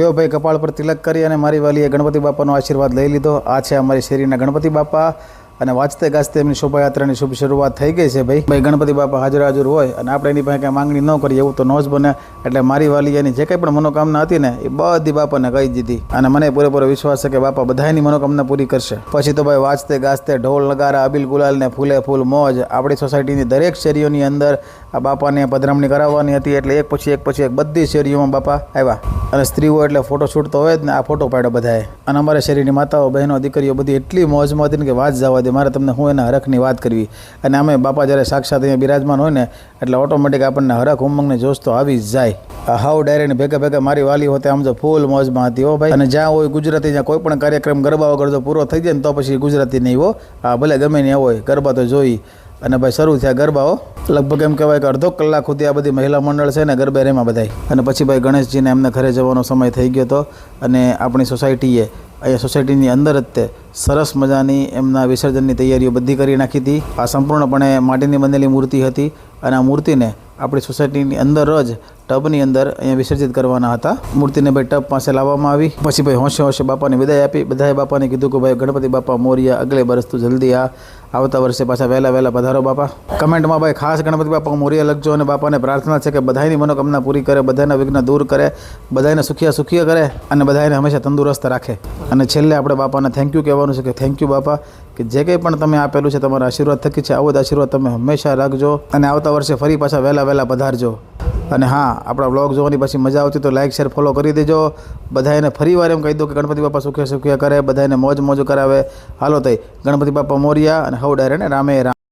લ્યો ભાઈ કપાળ પર તિલક કરી અને મારી વાલીએ ગણપતિ બાપાનો આશીર્વાદ લઈ લીધો. આ છે અમારી શેરીના ગણપતિ બાપા. અને વાંચતે ગાજતે એમની શોભાયાત્રાની શુભ શરૂઆત થઈ ગઈ છે ભાઈ. ભાઈ ગણપતિ બાપા હાજર હાજર હોય અને આપણે એની પાસે કાંઈ માંગણી ન કરીએ, એવું તો ન જ બને. એટલે મારી વાલી એની જે કંઈ પણ મનોકામના હતી ને, એ બધી બાપાને કહી દીધી. અને મને પૂરેપૂરો વિશ્વાસ છે કે બાપા બધાની મનોકામના પૂરી કરશે. પછી તો ભાઈ વાંચતે ગાજતે ઢોલ, નગારા, અબીલ ગુલાલ ને ફૂલે ફૂલ મોજ. આપણી સોસાયટીની દરેક શેરીઓની અંદર આ બાપાને પધરામણી કરાવવાની હતી એટલે એક પછી એક પછી એક બધી શેરીઓમાં બાપા આવ્યા. અને સ્ત્રીઓ એટલે ફોટો શૂટ તો હોય જ ને, આ ફોટો પાડ્યો બધાએ. અને અમારા શેરીની માતાઓ, બહેનો, દીકરીઓ બધી એટલી મોજમાં હતી ને કે વાત જવા દે મારે તમને હું એના હરખની વાત કરવી. અને અમે બાપા જ્યારે સાક્ષાત અહીંયા બિરાજમાન હોય ને, એટલે ઓટોમેટિક આપણને હરખ ઉમંગને જોશ તો આવી જ જાય. આ હાવ ડાયરેક્ટ ભેગા ભેગા મારી વાલી હોતે આમ તો ફૂલ મોજમાં હતી હો ભાઈ. અને જ્યાં હોય ગુજરાતી, જ્યાં કોઈ પણ કાર્યક્રમ ગરબા વગર જો પૂરો થઈ જાય ને તો પછી ગુજરાતી નહીં હો. હા ભલે ગમે નહીં હોય, ગરબા તો જોઈ. અને ભાઈ શરૂ થયા ગરબાઓ લગભગ એમ કહેવાય કે અડધો કલાક સુધી આ બધી મહિલા મંડળ છે ને ગરબે રેમાં બધાય. અને પછી ભાઈ ગણેશજીને એમને ઘરે જવાનો સમય થઈ ગયો હતો અને આપણી સોસાયટીએ અહીંયા સોસાયટીની અંદર જ તે. સરસ મજાની એમના વિસર્જનની તૈયારીઓ બધી કરી નાખી હતી. આ સંપૂર્ણપણે માટીની બનેલી મૂર્તિ હતી અને આ મૂર્તિને આપણી સોસાયટીની અંદર જ ટબની અંદર અહીંયા વિસર્જિત કરવાના હતા. મૂર્તિને ભાઈ ટબ પાસે લાવવામાં આવી. પછી ભાઈ હોંશે હોંશે બાપાની વિદાય આપી. બધાએ બાપાને કીધું કે ભાઈ ગણપતિ બાપા મોરિયા, અગલે વર્ષ તું જલ્દી આ. આવતા વર્ષે પાછા વહેલા વહેલા પધારો બાપા. કમેન્ટમાં ભાઈ ખાસ ગણપતિ બાપા મોરિયા લખજો અને બાપાને પ્રાર્થના છે કે બધાની મનોકામના પૂરી કરે, બધાના વિઘ્ન દૂર કરે બધાને સુખિયા સુખિયા કરે અને બધાને હંમેશા તંદુરસ્ત રાખે. અને છેલ્લે આપણે બાપાને થેન્ક યુ કહેવાનું છે કે થેન્ક યુ બાપા કે જે કંઈ પણ તમે આપેલું છે તમારા આશીર્વાદ થકી છે, આવો જ આશીર્વાદ તમે હંમેશા રાખજો અને આવતા વર્ષે ફરી પાછા વહેલા વહેલા પધારજો. અને હા, આપણા બ્લોગ જોવાની પછી મજા આવતી તો લાઇક શેર ફોલો કરી દેજો. બધાને ફરી વાર એમ કહી દો કે ગણપતિ બાપા સુખે સુખ્યા કરે બધાને મોજ મોજ કરાવે. હાલો તઈ, ગણપતિ બાપા મોર્યા અને હવ ડાયરેને રામે રામ.